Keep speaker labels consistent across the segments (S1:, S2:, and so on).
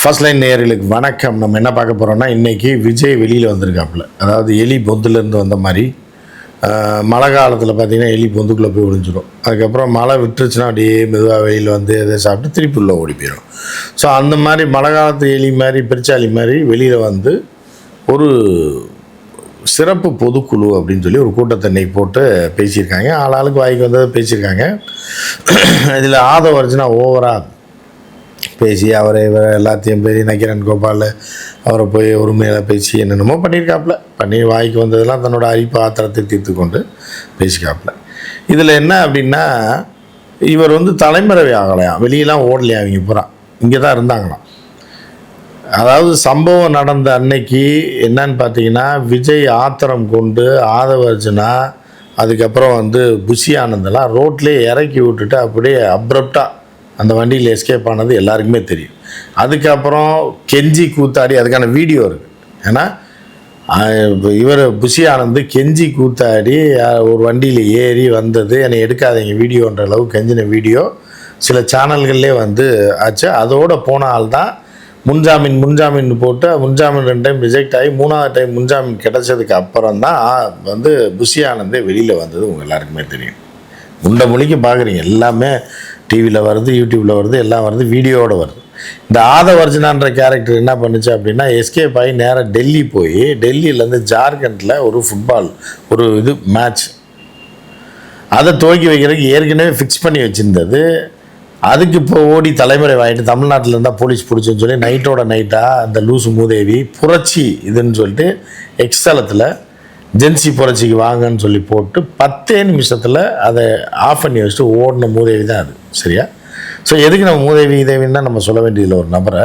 S1: First line நேயர்களுக்கு வணக்கம். நம்ம என்ன பார்க்க போகிறோம்னா இன்றைக்கி விஜய் வெளியில் வந்திருக்காப்புல. அதாவது எலி பொந்துலேருந்து வந்த மாதிரி. மழை காலத்தில் பார்த்தீங்கன்னா எலி பொந்துக்குள்ளே போய் ஒழிஞ்சிடும் அதுக்கப்புறம் மழை விட்டுருச்சுன்னா அப்படியே மெதுவாக வெளியில் வந்து எதை சாப்பிட்டு திருப்பி உள்ளே ஓடி போயிடும் ஸோ அந்த மாதிரி மழை காலத்து எலி மாதிரி பிரிச்சாலி மாதிரி வெளியில் வந்து ஒரு சிறப்பு பொதுக்குழு அப்படின்னு சொல்லி ஒரு கூட்டத்தை இன்னைக்கு போட்டு பேசியிருக்காங்க. ஆளாளுக்கு வாய்க்கு வந்ததை பேசியிருக்காங்க. இதில் ஆதம் அர்ஜுனா ஓவராக பேசி அவரை இவரை எல்லாத்தையும் பேசி நக்கிரன் கோபால் அவரை போய் உரிமையில் பேசி என்னென்னமோ பண்ணியிருக்காப்புல. பண்ணி வாய்க்கு வந்ததெல்லாம் தன்னோட அரிப்பு ஆத்திரத்தை தீர்த்து கொண்டு பேசிக்காப்புல. இதில் என்ன அப்படின்னா இவர் வந்து தலைமறைவு ஆகலையாம் வெளியெல்லாம் ஓடலையா? அவங்க பூரா. இங்கே தான் இருந்தாங்களாம். அதாவது சம்பவம் நடந்த அன்னைக்கு என்னன்னு பார்த்தீங்கன்னா விஜய் ஆத்திரம் கொண்டு ஆதவர்ஜனா அதுக்கப்புறம் வந்து புஷி ஆனந்தெல்லாம் ரோட்லேயே இறக்கி விட்டுட்டு அப்படியே அப்ரப்டாக அந்த வண்டியில் எஸ்கேப் ஆனது எல்லாருக்குமே தெரியும். அதுக்கப்புறம் கெஞ்சி கூத்தாடி அதுக்கான வீடியோ இருக்குது ஏன்னா இவர் புஷி ஆனந்த் கெஞ்சி கூத்தாடி ஒரு வண்டியில் ஏறி வந்தது. என்னை எடுக்காதீங்க வீடியோன்ற அளவு கெஞ்சின வீடியோ. சில சேனல்கள்லே வந்து ஆச்சு. அதோட போன ஆள் தான் முன்ஜாமீன் முன்ஜாமீன் போட்டு முன்ஜாமீன் ரெண்டு டைம் ரிஜெக்ட் ஆகி மூணாவது டைம் முன்ஜாமீன் கிடச்சதுக்கு அப்புறம் தான் வந்து புஷி ஆனந்தே வெளியில் வந்தது. உங்கள் எல்லாருக்குமே தெரியும். உண்ட மொழிக்கு பார்க்குறீங்க எல்லாமே டிவியில் வருது யூடியூப்பில் வருது எல்லாம் வருது வீடியோவோட வருது. இந்த ஆதவர்ஜனான்ற கேரக்டர் என்ன பண்ணுச்சு அப்படின்னா எஸ்கேப் ஆகி நேராக டெல்லி போய் டெல்லியிலேருந்து ஜார்க்கண்டில் ஒரு ஃபுட்பால் ஒரு இது மேட்ச் அதை துவக்கி வைக்கிறதுக்கு ஏற்கனவே ஃபிக்ஸ் பண்ணி வச்சுருந்தது. அதுக்கு இப்போ ஓடி தலைமுறை வாங்கிட்டு தமிழ்நாட்டில் இருந்தால் போலீஸ் பிடிச்சுன்னு சொல்லி நைட்டோட நைட்டாக அந்த லூசு மூதேவி புரட்சி இதுன்னு சொல்லிட்டு எக்ஸ்தலத்தில் ஜென்சி புரட்சிக்கு வாங்கன்னு சொல்லி போட்டு பத்தே நிமிஷத்தில் அதை ஆஃப் பண்ணி வச்சுட்டு ஓடின மூதேவி தான் அது சரியா? ஸோ எதுக்கு நம்ம மூதேவி இதேவின்னு நம்ம சொல்ல வேண்டியதில்லை ஒரு நபரை?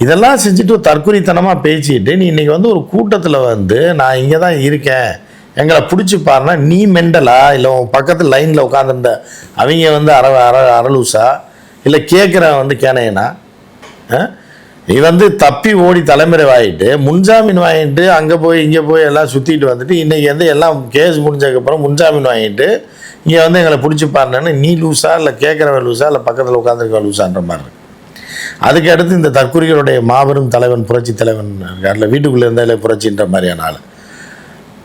S1: இதெல்லாம் செஞ்சுட்டு தற்குறித்தனமாக பேசிக்கிட்டு நீ இன்றைக்கி வந்து ஒரு கூட்டத்தில் வந்து நான் இங்கே தான் இருக்கேன் எங்களை பிடிச்சி பாருன்னா நீ மெண்டலா? இல்லை உன் பக்கத்து லைனில் உட்காந்துருந்த அவங்க வந்து அற அற அரலூசா இல்லை கேட்குறவன் வந்து கேனையனா? ஆ? நீ வந்து தப்பி ஓடி தலைமுறை வாங்கிட்டு முன்ஜாமீன் வாங்கிட்டு அங்கே போய் இங்கே போய் எல்லாம் சுற்றிட்டு வந்துட்டு இன்றைக்கி வந்து எல்லாம் கேஸ் முடிஞ்சதுக்கப்புறம் முன்ஜாமீன் வாங்கிட்டு இங்கே வந்து எங்களை பிடிச்சிப்பாருன்னு நீ லூஸா இல்லை கேட்குறவன் லூஸா இல்லை பக்கத்தில் உட்காந்துருக்க லூஸான்ற மாதிரி இருக்கு. அதுக்கு அடுத்து இந்த தற்குறிகளுடைய மாபெரும் தலைவன் புரட்சி தலைவன் இருக்கார்ல வீட்டுக்குள்ளே இருந்தாலே புரட்சின்ற மாதிரியான ஆள்.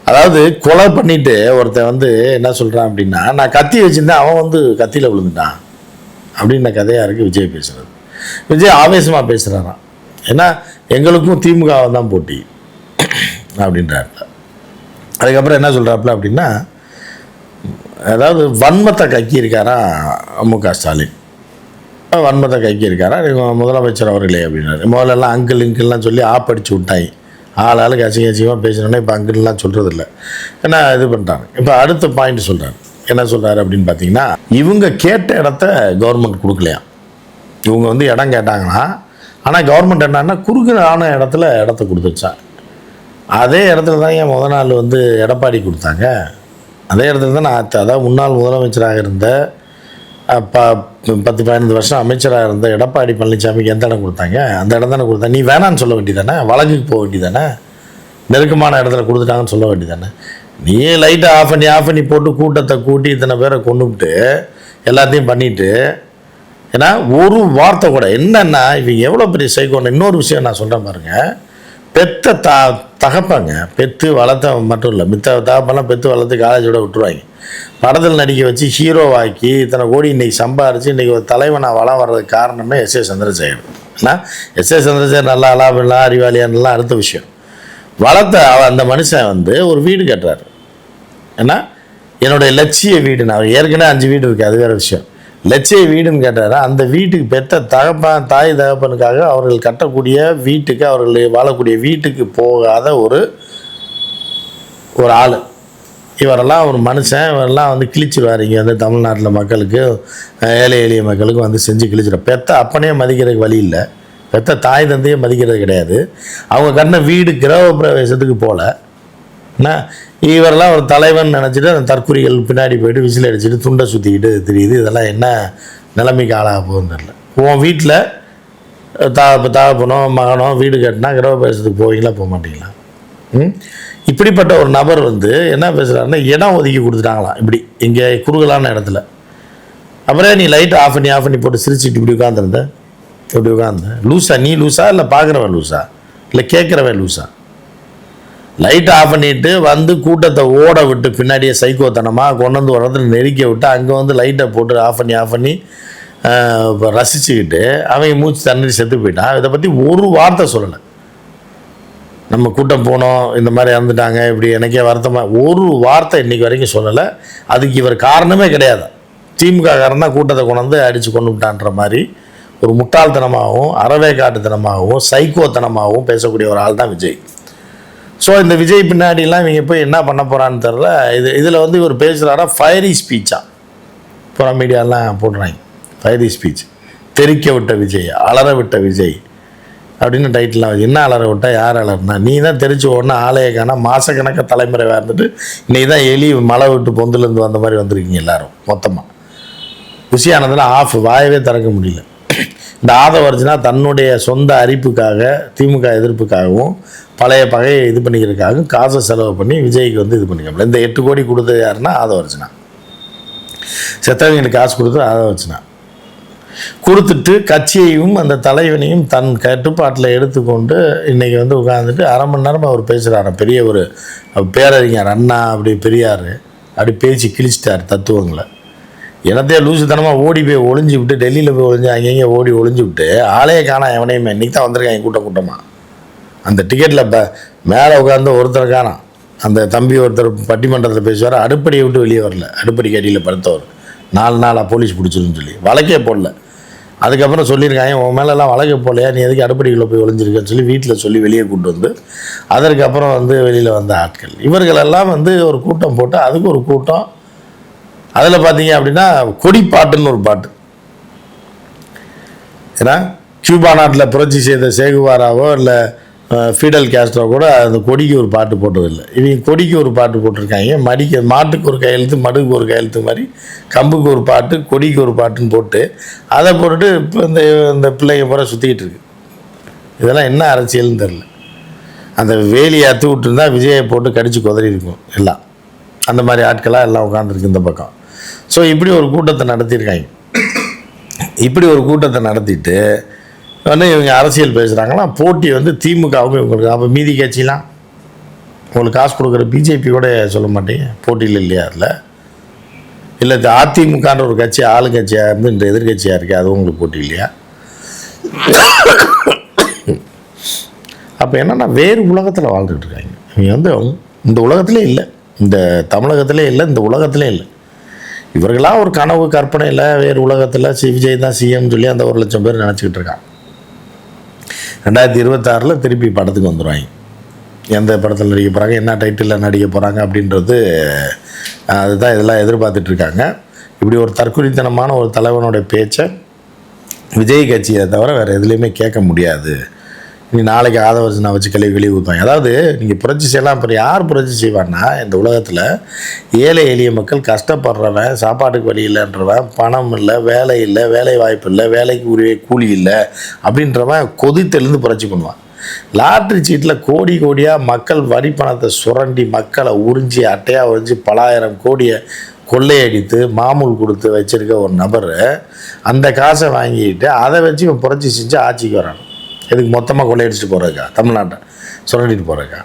S1: அதாவது கொலை பண்ணிட்டு ஒருத்தன் வந்து என்ன சொல்கிறான் அப்படின்னா நான் கத்தி வச்சுருந்தேன் அவன் வந்து கத்தியில் விழுந்துட்டான். அப்படின்ற கதையாக இருக்குது விஜய் பேசுகிறது விஜய் ஆவேசமாக பேசுகிறாரான் ஏன்னா எங்களுக்கும் திமுகவை தான் போட்டி அப்படின்றாப்புல அதுக்கப்புறம் என்ன சொல்கிறாப்புல அப்படின்னா அதாவது வன்மத்தை கக்கி இருக்காரா மு க ஸ்டாலின். வன்மத்தை கைக்கு இருக்காரா முதலமைச்சர் அவர்களே அப்படின்னாரு. முதல்லலாம் அங்கிள் இங்கிள்லாம் சொல்லி ஆப்படிச்சு விட்டாங்க. ஆள் ஆளுக்கு அசிங்க அசிங்கமாக பேசினோன்னே இப்போ அங்கிள்லாம் இல்லை ஏன்னா இது பண்ணுறாங்க இப்போ அடுத்த பாயிண்ட் சொல்கிறாரு என்ன சொல்கிறாரு அப்படின்னு பார்த்தீங்கன்னா இவங்க கேட்ட இடத்த கவர்மெண்ட் கொடுக்கலையா இவங்க வந்து இடம் கேட்டாங்கன்னா ஆனால் கவர்மெண்ட் என்னன்னா குறுகலான இடத்துல இடத்த கொடுத்துருச்சா அதே இடத்துல தான் என் முத நாள் வந்து எடப்பாடி கொடுத்தாங்க. அதே இடத்துல தான் நான் அதாவது முன்னாள் முதலமைச்சராக இருந்த ப பத்து பதினஞ்சு வருஷம் அமைச்சராக இருந்த எடப்பாடி பழனிசாமிக்கு எந்த இடம் கொடுத்தாங்க? அந்த இடம் தானே கொடுத்தேன் நீ வேணான்னு சொல்ல வேண்டியதானே வழக்குக்கு போக வேண்டியதானே நெருக்கமான இடத்துல கொடுத்துட்டாங்கன்னு சொல்ல வேண்டியதானே நீ லைட்டை ஆஃப் பண்ணி ஆஃப் பண்ணி போட்டு கூட்டத்தை கூட்டி இத்தனை பேரை கொண்டுவிட்டு எல்லாத்தையும் பண்ணிவிட்டு ஏன்னா ஒரு வார்த்தை கூட என்னன்னா இவங்க எவ்வளோ பெரிய சைக்கோன்னு இன்னொரு விஷயம் நான் சொல்கிறேன் பாருங்கள் பெத்த த தகப்பாங்க பெத்து வளர்த்த மட்டும் இல்லை மித்த தகப்பெல்லாம் பெத்து வளர்த்து காலேஜோட விட்டுருவாங்க. படத்தில் நடிக்க வச்சு ஹீரோவாக்கி இத்தனை கோடி இன்னைக்கு சம்பாரித்து இன்றைக்கி ஒரு தலைவனாக வளம் வர்றதுக்கு காரணமே எஸ் ஏ சந்திரசேகர். ஏன்னா எஸ் ஏ சந்திரசேகர் நல்லா அலாபெல்லாம் அறிவாளியான்லாம் அடுத்த விஷயம். வளர்த்த அந்த மனுஷன் வந்து ஒரு வீடு கட்டுறாரு. ஏன்னா என்னுடைய லட்சிய வீடு நான் ஏற்கனவே அஞ்சு வீடு இருக்குது அது வேறு விஷயம். லட்சிய வீடுன்னு கேட்டார்? அந்த வீட்டுக்கு பெற்ற தகப்பன் தாய் தகப்பனுக்காக அவர்கள் கட்டக்கூடிய வீட்டுக்கு அவர்கள் வாழக்கூடிய வீட்டுக்கு போகாத ஒரு ஒரு ஆள். இவரெல்லாம் ஒரு மனுஷன். இவரெல்லாம் வந்து கிழிச்சிருவார் இங்கே வந்து தமிழ்நாட்டில் மக்களுக்கு ஏழை எளிய மக்களுக்கு வந்து செஞ்சு கிழிச்சிடும் பெத்த அப்பனே மதிக்கிறதுக்கு வழி இல்லை. பெத்த தாய் தந்தையே மதிக்கிறது கிடையாது. அவங்க கண்ண வீடு கிரக பிரவேசத்துக்கு போகல என்ன இவரெல்லாம் ஒரு தலைவன் நினச்சிட்டு அந்த தற்குறிகள் பின்னாடி போயிட்டு விசில் அடிச்சுட்டு துண்டை சுற்றிக்கிட்டு தெரியுது இதெல்லாம் என்ன நிலைமைக்கு ஆளாக போகுதுன்னு தெரில உன் வீட்டில் தா தாப்பனோ மகனோ வீடு கட்டினா கிரக பேசுறதுக்கு போவீங்களா போக மாட்டீங்களா? ம்? இப்படிப்பட்ட ஒரு நபர் வந்து என்ன பேசுகிறாருன்னா இடம் ஒதுக்கி கொடுத்துட்டாங்களாம் இப்படி இங்கே குறுகலான இடத்துல. அப்புறம் நீ லைட் ஆஃப் பண்ணி ஆஃப் பண்ணி போட்டு சிரிச்சுட்டு இப்படி உட்காந்துருந்த இப்படி உட்காந்து லூஸா நீ லூஸா இல்லை பார்க்குறவன் லூஸா இல்லை கேட்குறவன் லூஸா லைட் ஆஃப் பண்ணிட்டு வந்து கூட்டத்தை ஓட விட்டு பின்னாடியே சைக்கோத்தனமாக கொண்டு வந்து ஒரு இடத்துல நெருக்கி விட்டு அங்கே வந்து லைட்டை போட்டு ஆஃப் பண்ணி ஆஃப் பண்ணி ரசிச்சுக்கிட்டு அவங்க மூச்சு தண்ணி செத்து போயிட்டான். இதை பற்றி ஒரு வார்த்தை சொல்லலை. நம்ம கூட்டம் போனோம் இந்த மாதிரி இறந்துட்டாங்க இப்படி எனக்கே வருத்தமாக ஒரு வார்த்தை இன்றைக்கி வரைக்கும் சொல்லலை. அதுக்கு இவர் காரணமே கிடையாது. திமுக காரணம் தான் கூட்டத்தை கொண்டு வந்து அடித்து கொண்டு விட்டான்ற மாதிரி ஒரு முட்டாள்தனமாகவும் அறவே காட்டுத்தனமாகவும் சைக்கோத்தனமாகவும் பேசக்கூடிய ஒரு ஆள் தான் விஜய். ஸோ இந்த விஜய் பின்னாடிலாம் இவங்க போய் என்ன பண்ண போகிறான்னு தெரில இது இதில் வந்து இவர் பேசுகிறாரா ஃபயரி ஸ்பீச்சா புற மீடியாலாம் போடுறாங்க. ஃபயரி ஸ்பீச் தெறிக்க விட்ட விஜய் அலற விட்ட விஜய் அப்படின்னு டைட்டிலாம் வச்சு என்ன அலற விட்டா யார் அலறினா? நீ தான் தெரிச்சு ஒன்று ஆலய காணா தலைமுறை இருந்துட்டு நீ தான் எலி மழை விட்டு பொந்துலேருந்து வந்த மாதிரி வந்திருக்கீங்க எல்லாரும் மொத்தமாக குஷியானதில் ஆஃப் வாயவே திறக்க முடியல. இந்த ஆதவர்ஜனா தன்னுடைய சொந்த அரிப்புக்காக திமுக எதிர்ப்புக்காகவும் பழைய பகையை இது பண்ணிக்கிறதுக்காகவும் காசை செலவு பண்ணி விஜய்க்கு வந்து இது பண்ணிக்கலாம் இந்த எட்டு கோடி கொடுத்தது யாருன்னா ஆதவர்ஜனா செத்தவங்களுக்கு காசு கொடுத்து ஆதவர்ஜனா கொடுத்துட்டு கட்சியையும் அந்த தலைவனையும் தன் கட்டுப்பாட்டில் எடுத்துக்கொண்டு இன்னைக்கு வந்து உட்காந்துட்டு அரை மணி நேரம் அவர் பேசுகிறாரு பெரிய ஒரு பேரறிஞர் அண்ணா அப்படி பெரியார் அப்படி பேச்சு கிழிச்சிட்டார் தத்துவங்களை. எனத்தையே லூசுத்தனமாக ஓடி போய் ஒளிஞ்சு விட்டு டெல்லியில் போய் ஒளிஞ்சு அங்கங்கே ஓடி ஒளிஞ்சு விட்டு ஆளையே காணா எவனையுமே. இன்னைக்கு தான் வந்திருக்காங்க கூட்டம் கூட்டமாக அந்த டிக்கெட்டில் இப்போ மேலே உட்காந்து ஒருத்தர் காணாம். அந்த தம்பி ஒருத்தர் பட்டிமன்றத்தில் பேசுவார் அடுப்படியை விட்டு வெளியே வரல. அடுப்படி கடியில் படுத்தவர். நாலு நாளாக போலீஸ் பிடிச்சிருன்னு சொல்லி. வழக்கே போடல. அதுக்கப்புறம் சொல்லியிருக்காங்க உன் மேலெல்லாம் வழக்கே போடலையா? நீ எதுக்கு அடுப்படிக்குள்ளே போய் ஒளிஞ்சிருக்கேன்னு சொல்லி வீட்டில் சொல்லி வெளியே கூட்டு வந்து அதற்கப்புறம் வந்து வெளியில் வந்த ஆட்கள். இவர்களெல்லாம் வந்து ஒரு கூட்டம் போட்டு அதுக்கு ஒரு கூட்டம் அதில் பார்த்தீங்க அப்படின்னா கொடிப்பாட்டுன்னு ஒரு பாட்டு. ஏன்னா கியூபா நாட்டில் புரட்சி செய்த சேகுவாராவோ இல்லை ஃபீடல் கேஸ்ட்ரோ கூட அந்த கொடிக்கு ஒரு பாட்டு போட்டதில்லை. இவங்க கொடிக்கு ஒரு பாட்டு போட்டிருக்காங்க. மடிக்கு மாட்டுக்கு ஒரு கையெழுத்து மடுக்கு ஒரு கையெழுத்து மாதிரி கம்புக்கு ஒரு பாட்டு கொடிக்கு ஒரு பாட்டுன்னு போட்டு அதை போட்டுட்டு இப்போ இந்த இந்த பிள்ளைங்க பூரா சுற்றிக்கிட்டு இருக்கு. இதெல்லாம் என்ன அரசியல்னு தெரில அந்த வேலியை அத்து விட்டுருந்தா விஜயை போட்டு கடிச்சு குதறி இருக்கும் எல்லாம். அந்த மாதிரி ஆட்களாக எல்லாம் உட்காந்துருக்கு இந்த பக்கம். ஸோ இப்படி ஒரு கூட்டத்தை நடத்தியிருக்காங்க. இப்படி ஒரு கூட்டத்தை நடத்திட்டு வந்து இவங்க அரசியல் பேசுகிறாங்களா போட்டி வந்து திமுகவுக்கும் இவங்களுக்கு அப்போ மீதி கட்சிலாம் உங்களுக்கு காசு கொடுக்குற பிஜேபி கூட சொல்ல மாட்டீங்க. போட்டியில் இல்லையா அதில்? இல்லை அதிமுகன்ற ஒரு கட்சி ஆளுங்கட்சியாக இருந்து இந்த எதிர்கட்சியாக இருக்குது அது உங்களுக்கு போட்டி இல்லையா? அப்போ என்னன்னா வேறு உலகத்தில் வாழ்ந்துட்டு இருக்காங்க. இவங்க வந்து இந்த உலகத்திலே இல்லை. இந்த தமிழகத்திலே இல்லை இந்த உலகத்திலே இல்லை. இவர்களாக ஒரு கனவு கற்பனையில் வேறு உலகத்தில் சி விஜய் தான் சிஎம் சொல்லி அந்த ஒரு லட்சம் பேர் நினச்சிக்கிட்டு இருக்காங்க. ரெண்டாயிரத்தி இருபத்தாறில் திருப்பி படத்துக்கு வந்துடுவாங்க எந்த படத்தில் நடிக்க போகிறாங்க என்ன டைட்டிலில் நடிக்க போகிறாங்க அப்படின்றது அதுதான் இதெல்லாம் எதிர்பார்த்துட்ருக்காங்க இப்படி ஒரு தற்குறித்தனமான ஒரு தலைவனுடைய பேச்சை விஜய் கட்சியை தவிர வேறு எதுலேயுமே கேட்க முடியாது. நீ நாளைக்கு ஆதவர்ஜனை வச்சு கழுவி கழுவி ஊற்றுவாங்க அதாவது நீங்கள் புரட்சி செய்யலாம் அப்புறம் யார் புரட்சி செய்வான்னா இந்த உலகத்தில் ஏழை எளிய மக்கள் கஷ்டப்படுறவன் சாப்பாட்டுக்கு வழி இல்லைன்றவன் பணம் இல்லை வேலை இல்லை வேலை வாய்ப்பு இல்லை வேலைக்கு உரிய கூலி இல்லை அப்படின்றவன் கொதித்தெழுந்து புரட்சி பண்ணுவான். லாட்ரி சீட்டில் கோடி கோடியாக மக்கள் வரி பணத்தை சுரண்டி மக்களை உறிஞ்சி அட்டையாக உறிஞ்சி பலாயிரம் கோடியை கொள்ளையடித்து மாமூல் கொடுத்து வச்சுருக்க ஒரு நபர் அந்த காசை வாங்கிட்டு அதை வச்சு இவன் புரட்சி செஞ்சு ஆட்சிக்கு வரான். எதுக்கு மொத்தமாக கொள்ளையடிச்சிட்டு போகிறக்கா தமிழ்நாட்டை சுரண்டிட்டு போகிறக்கா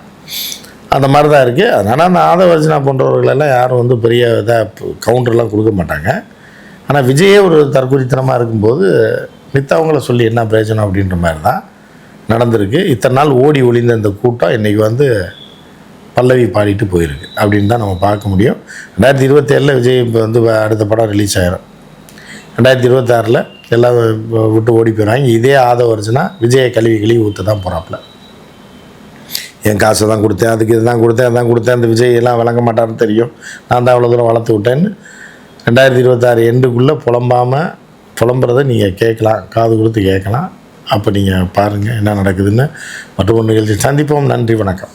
S1: அந்த மாதிரி தான் இருக்குது அதனால் அந்த ஆதவர்ஜனா போன்றவர்களெல்லாம் யாரும் வந்து பெரிய இதாக கவுண்டர்லாம் கொடுக்க மாட்டாங்க. ஆனால் விஜயே ஒரு தற்குறித்தனமாக இருக்கும்போது மித்தவங்கள சொல்லி என்ன பிரயோஜனம் அப்படின்ற மாதிரி தான் நடந்திருக்கு. இத்தனை நாள் ஓடி ஒளிந்த இந்த கூட்டம் இன்றைக்கி வந்து பல்லவி பாடிட்டு போயிருக்கு அப்படின்னு தான் நம்ம பார்க்க முடியும். ரெண்டாயிரத்தி இருபத்தேழில் விஜய் இப்போ வந்து அடுத்த படம் ரிலீஸ் ஆகிரும் ரெண்டாயிரத்தி இருபத்தாறில் எல்லாம் விட்டு ஓடி போயிடுவாங்க இதே ஆதவர்ஜனா விஜயை கழுவி கழுவி ஊற்ற தான் போகிறாப்புல என் காசை தான் கொடுத்தேன் அதுக்கு இதுதான் கொடுத்தேன் அதான் கொடுத்தேன் அந்த விஜய் எல்லாம் விளங்க மாட்டான்னு தெரியும். நான் தான் அவ்வளோ தூரம் வளர்த்து விட்டேன்னு ரெண்டாயிரத்தி இருபத்தாறு எண்டுக்குள்ளே புலம்பாமல் புலம்புறதை நீங்கள் கேட்கலாம் காது கொடுத்து கேட்கலாம். அப்போ நீங்கள் பாருங்கள் என்ன நடக்குதுன்னு. மற்றும் நிகழ்ச்சி சந்திப்போம். நன்றி வணக்கம்.